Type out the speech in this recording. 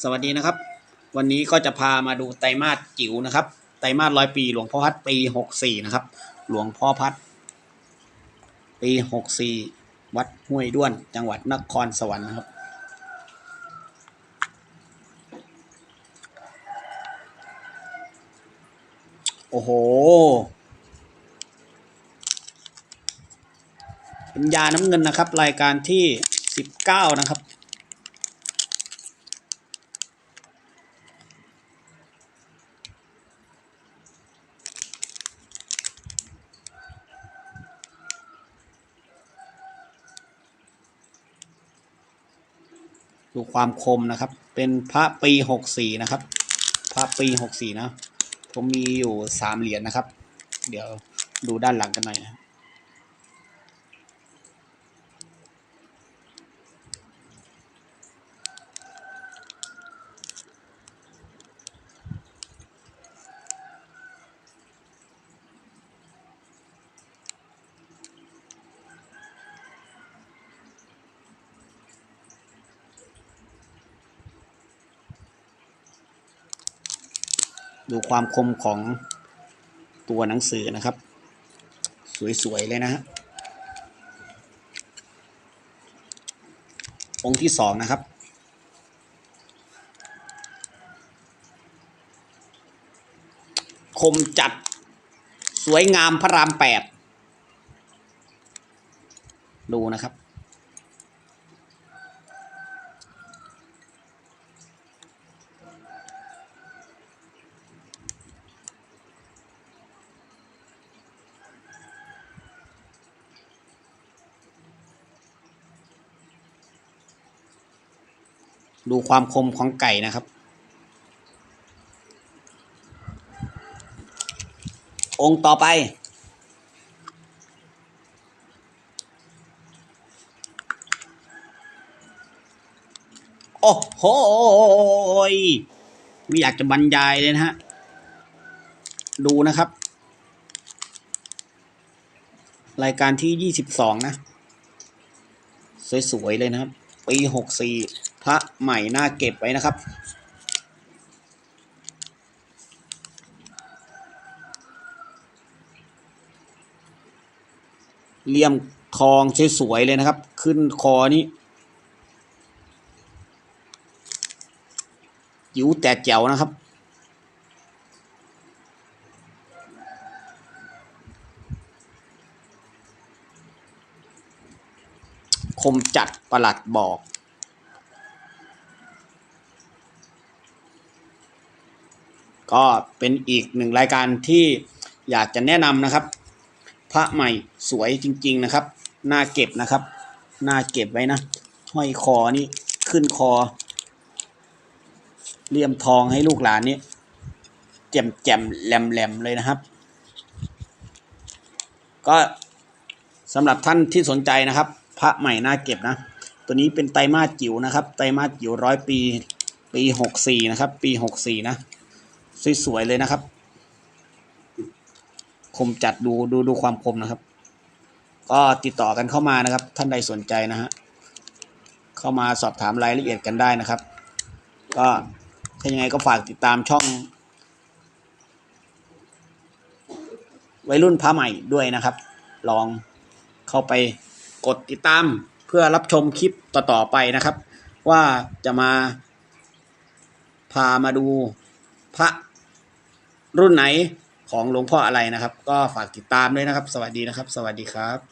สวัสดีนะครับ วันนี้ก็จะพามาดูไตรมาสจิ๋วนะครับ ไตรมาสร้อยปี หลวงพ่อพัดปีหกสี่นะครับ หลวงพ่อพัด ปีหกสี่วัดห้วยด้วน จังหวัดนครสวรรค์นะครับ โอ้โห เป็นยาน้ำเงินนะครับ รายการที่สิบเก้านะครับ ดูความคมนะครับ เป็นพระปีหกสี่นะครับ พระปีหกสี่นะ ผมมีอยู่สามเหรียญนะครับ เดี๋ยวดูด้านหลังกันหน่อยนะ ดูความคมของตัวหนังสือนะครับ สวย ๆ เลยนะฮะองค์ที่สองนะครับ คมจัด สวยงามพระรามแปดดูนะครับ ดูความคมของไก่นะครับ องค์ต่อไป โอ้โหไม่อยากจะบรรยายเลยนะฮะ ดูนะครับ รายการที่ยี่สิบสองนะ สวย ๆ เลยนะครับ ปีหกสี่ พระใหม่น่าเก็บไว้นะครับ เลี่ยมทองสวยๆเลยนะครับ ขึ้นคอนี้จิ๋วแต่แจ๋วนะครับคมจัดประหลัดบอก ก็เป็นอีกหนึ่งรายการที่อยากจะแนะนำนะครับ พระใหม่สวยจริง ๆนะครับน่าเก็บนะครับน่าเก็บไว้นะห้อยคอนี่ขึ้นคอเลี่ยมทองให้ลูกหลานนี่แจ่มแจ่มๆแหลมแหลมๆเลยนะครับ ก็สำหรับท่านที่สนใจนะครับ พระใหม่น่าเก็บนะ ตัวนี้เป็นไตมาจิ๋วนะครับ ไตมาจิ๋วร้อยปี ปีหกสี่นะครับ ปีหกสี่นะ สวยๆเลยนะครับ คมจัดดูดูดูความคมนะครับ ก็ติดต่อกันเข้ามานะครับ ท่านใดสนใจนะฮะเข้ามาสอบถามรายละเอียดกันได้นะครับ ก็ถ้ายังไงก็ฝากติดตามช่อง วัยรุ่นพระใหม่ด้วยนะครับ ลองเข้าไปกดติดตามเพื่อรับชมคลิปต่อๆไปนะครับ ว่าจะมาพามาดูพระ รุ่นไหนของหลวงพ่ออะไรนะครับ ก็ฝากติดตามด้วยนะครับ สวัสดีนะครับ สวัสดีครับ